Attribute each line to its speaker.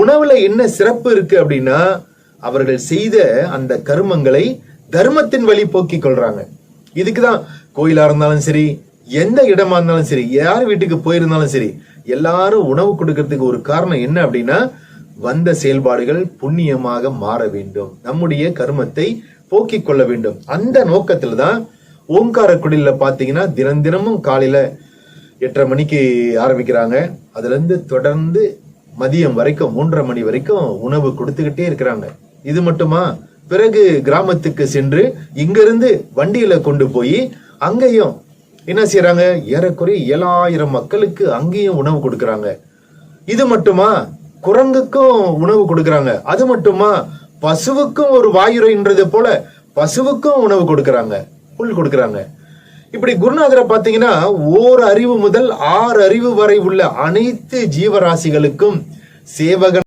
Speaker 1: உணவுல என்ன சிறப்பு இருக்கு அப்படின்னா அவர்கள் செய்த அந்த கருமங்களை தர்மத்தின் வழி போக்கிக் கொள்றாங்க. இதுக்குதான் கோயிலா இருந்தாலும் சரி எந்த இடமா இருந்தாலும் சரி யார் வீட்டுக்கு போயிருந்தாலும் சரி எல்லாரும் உணவு கொடுக்கறதுக்கு ஒரு காரணம் என்ன அப்படின்னா வந்த செயல்பாடுகள் புண்ணியமாக மாற வேண்டும். நம்முடைய கர்மத்தை போக்கிக் கொள்ள வேண்டும். அந்த நோக்கத்துல தான் ஓங்கார குடில பாத்தீங்கன்னா தினம் தினமும் காலையில எட்டரை மணிக்கு ஆரம்பிக்கிறாங்க. அதுல இருந்து தொடர்ந்து மதியம் வரைக்கும் மூன்றரை மணி வரைக்கும் உணவு கொடுத்துக்கிட்டே இருக்கிறாங்க. இது மட்டுமா? பிறகு கிராமத்துக்கு சென்று இங்கிருந்து வண்டியில கொண்டு போய் அங்கேயும் என்ன செய்யறாங்க ஏறக்குறைய ஏழாயிரம் மக்களுக்கு அங்கேயும் உணவு கொடுக்கறாங்க. இது மட்டுமா? குரங்குக்கும் உணவு கொடுக்கறாங்க. அது மட்டுமா? பசுவுக்கும் ஒரு வாயுரைன்றது போல பசுவுக்கும் உணவு கொடுக்கறாங்க. புல் கொடுக்கறாங்க. இப்படி குருநாதரை பாத்தீங்கன்னா ஓர் அறிவு முதல் ஆறு அறிவு வரை உள்ள அனைத்து ஜீவராசிகளுக்கும் சேவகன்